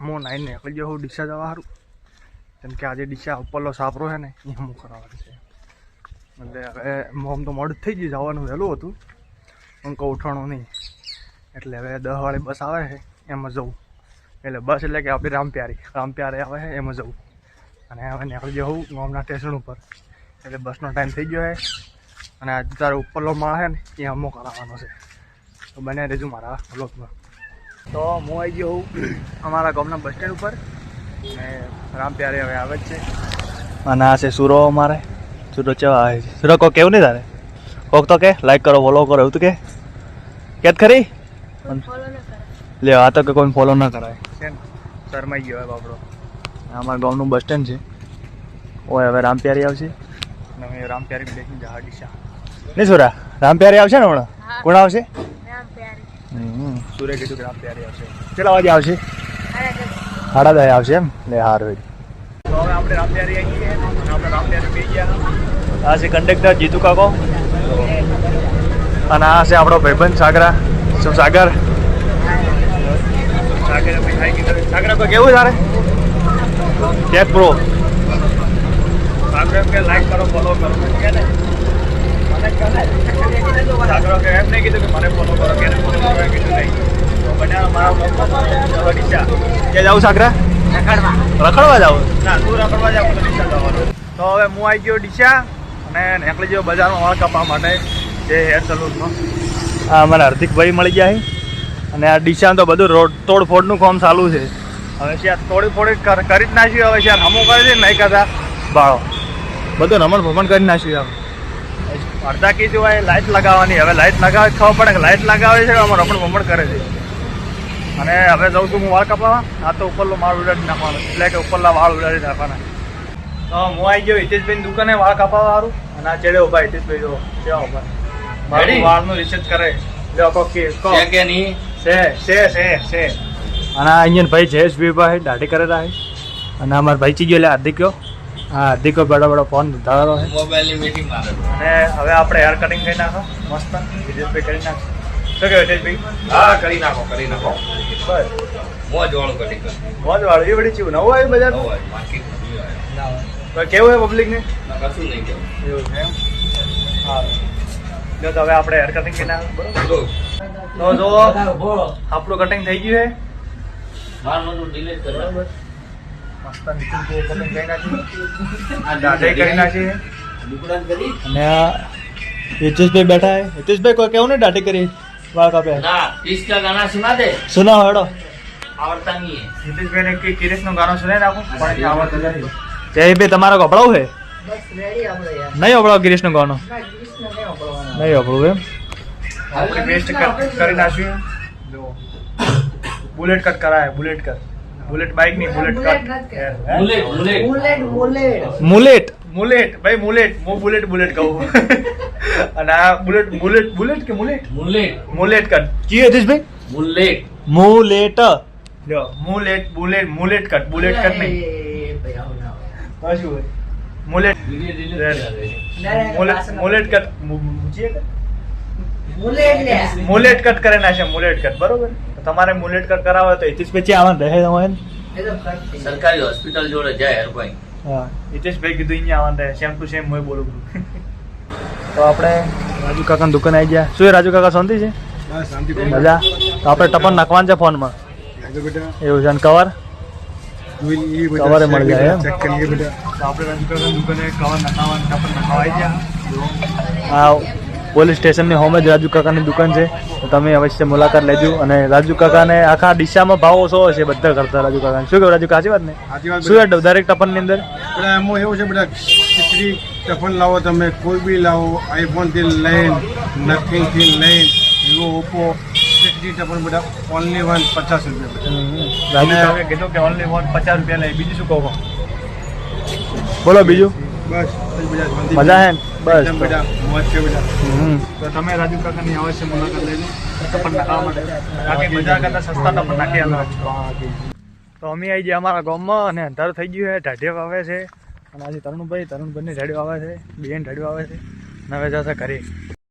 હું નાઈને નીકળી ગયો હું ડીસા જવા સારું કેમ કે આજે ડીસા ઉપરલો સાપરો છે ને, એ હું કરાવવાનું છે. એટલે હવે મોમ તો મોડું થઈ ગયું, જવાનું વહેલું હતું. પણ કહું ઉઠાણું નહીં. એટલે હવે દસ વાળી બસ આવે છે, એમાં જવું એટલે બસ એટલે કે આપણી રામપ્યારી. રામપ્યારે આવે છે, એમાં જવું અને હવે નીકળી જવું ગામના સ્ટેશન ઉપર. એટલે બસનો ટાઈમ થઈ ગયો છે. અને આજે તારે ઉપરલો માળ છે ને, એ અમો કરાવવાનો છે. તો બને રહેજો મારા બ્લોગમાં તો હું આવી ગયો હું અમારા ગામના બસ સ્ટેન્ડ ઉપર ને રામ પ્યારે હવે આવે જ છે. અને આ છે સુરો અમારે. સુરો ચેવા આવે છે? સુરો કોઈ કેવું નહીં તારે? કોક તો કે લાઈક કરો ફોલો કરો એવું તો કે? કેત ખરી? લે આ તો કે કોઈ ફોલો ના કરાય. છે શરમાઈ ગયો હવે બાપડો. અમારા ગામનું બસ સ્ટેન્ડ છે. ઓય હવે રામ પ્યારી આવશે. રામ પ્યારી રામપ્યારી બેસી જહા ડીસા નહીં સુરા? રામપ્યારી આવશે ને હમણાં? કોણ આવશે? હમ. સુરે કીધું કે રામપ્યારી આવશે. કેટલા વાગે આવશે? સાડા દસ આવશે એમ? લે, હાર હોય તો હવે આપણે રામપ્યારી આવી ગઈએ અને આપણે રામપ્યારી બે ગયા. આ છે કંડક્ટર જીતુ કાકો. અને આ છે આપણો ભાઈબંધ સાગરા. શું, સાગર? સાગર કોઈ કેવું તારે? ટેક પ્રો સાગર કે લાઈક કરો ફોલો કરો. કે ને સાગર કે એમ નહીં કીધું કે મને ફોલો કરો કે ફોલો કરો એમ કીધું નહીં. તો બન્યા મારા બ્લોગમાં ડીસા જાઉં સાગરા રખડવા. જાવ? ના તું રખડવા જાવ તો ડીસા જવાનું તો હવે હું આવી ગયો ડીસા અને નીકળી ગયો બજારમાં વાળ કાપવા માટે જે હેર સલૂનમાં. આ અમારા હાર્દિકભાઈ મળી ગયા છે. અને આ ડીસા તો બધું રોડ તોડફોડનું કામ ચાલુ છે. હવે ત્યાં તોડી ફોડી કરી જ નાખ્યું હવે ત્યાં હમું કરી દે નહીં કરતા. બાળો બધું રમણ ભમણ કરી નાખ્યું હવે અડધા કીધું હોય લાઇટ લગાવવાની. હવે લાઇટ લગાવે ખબર પડે કે લાઇટ લગાવે છે અમારો રમણ બમણ કરે છે. અને હવે જઉં છું હું વાળ કાપવા. આ તો ઉપરનો માળ ઉડાડી નાખવાનો. એટલે કે ઉપરના વાળ ઉડાડી નાખવાના. તો હું આવી ગયો હિતેશભાઈ દુકાને વાળ કાપવા વાળું. અને આ ચેડે ઊભા હિતેશભાઈ જો કેવા ઊભા મારી વાળનું રિસર્ચ કરે. જો કો કે કો. કે નહીં? છે છે છે છે. અને આ અહીંયા ભાઈ જયેશભાઈ ભાઈ દાઢી કરેલા છે. અને અમારા ભાઈ ચીજો એટલે હાર્દિક્યો હા દીકો બડો બડો ફોન ધારો છે. મોબાઈલની મીટિંગ મારે. અને હવે આપણે હેર કટિંગ કરી નાખો. મસ્ત. હિતેશભાઈ કરી નાખો. શું કહ્યું હિતેશભાઈ હા કરી નાખો કરી નાખો. બસ. મોજ વાળું કટિંગ મોજ વાળું. એ બધી ચીવું નવું આવ્યું બજાર market નહીં હોય. તો કેવું છે પબ્લિકને કશું નહીં કેવું. એવું છે એમ? હા જો તો હવે આપણે હેર કટિંગ કરી નાખો. બરોબર? તો જો આપણું કટિંગ થઈ ગયું છે. મારું અને આ હિતેશભાઈ બેઠા હે હિતેશભાઈ કોઈ કેવું નહીં દાઢી કરી? વાળ કાપે. ના, સુના દે. સુના હેડો. હે. ને નું તમારો ગભડાવું છે? નહીં અભળાવ ગિરીશનું ગાનો નહીં અભળવું એમ? આપણે બેસ્ટ કટ કરી નાખ્યું બુલેટ કટ કરાય બુલેટ કટ બુલેટ બાઇક નહીં bullet cut mullet, mullet. Mullet mullet ભાઈ મુલેટ હું બુલેટ બુલેટ કહું. અને આ બુલેટ બુલેટ બુલેટ કે મુલેટ મુલેટ, મુલેટ કટ કી હિતેશભાઈ મુલેટ. મુલેટ લ્યો mullet bullet mullet cut bullet cut નહીં. Mullet. Mullet mullet cut mullet cut કરે ના છે મુલેટ કટ બરોબર? તમારે મુલેટ કટ કરાવો તો હિતેશભાઈ પછી આવવાનું રહે તમારે સરકારી હોસ્પિટલ જોડે જાય હરભાઈ હા. હિતેશભાઈ કીધું અહીંયા આવવાનું રહે. સેમ ટુ સેમ હું બોલું છું. તો આપણે રાજુ કાકાની દુકાન આવી ગયા. શું એ રાજુ કાકા શાંતિ છે? મજા? તો આપણે ટપન નાખવાનું છે ફોનમાં. એવું છે અને કવર? કવરે મળી જાય આપણે રાજુ કાકાની દુકાને કવર નખાવાનું ટપન નખાવા આવી ગયા આ પોલીસ સ્ટેશનની હોમ જ રાજુ કાકાની દુકાન છે. તમે અવશ્ય મુલાકાત લેજો અને રાજુ કાકાને આખા ડીસામાં ભાવ ઓછો છે બધા કરતા રાજુ કાકાને. શું કહ્યું રાજુ કાચી વાત ને? શું દરેક ટપનની અંદર? એમાં એવું છે બધા ખીચડી ટફન લાવો તમે કોઈ બી લાવો આઈફોનથી લઈને નથિંગથી લઈને વિવો ઓપ્પો ખીચડી ટફન બધા ઓનલી વન પચાસ રૂપિયા રાજુ કાકાએ કીધું કે ઓનલી વન પચાસ રૂપિયા લઈ બીજું શું કહો? બોલો બીજું. બસ. મજા હે બસ બધા મોજ છે હમ. તો તમે રાજુ કાકાની અવશ્ય મુલાકાત લેજો ટપન નાખવા માટે. બાકી મજા કરતા સસ્તા ટપન નાખી તો અમે આવી ગયા અમારા ગામમાં અને અંધારું થઈ ગયું છે ઢાઢે વાવે છે. અને આજે તરુણભાઈ તરુણભાઈને ઢાળીઓ આવે છે બેન ઢાળીઓ આવે છે. અને હવે જશે ઘરે.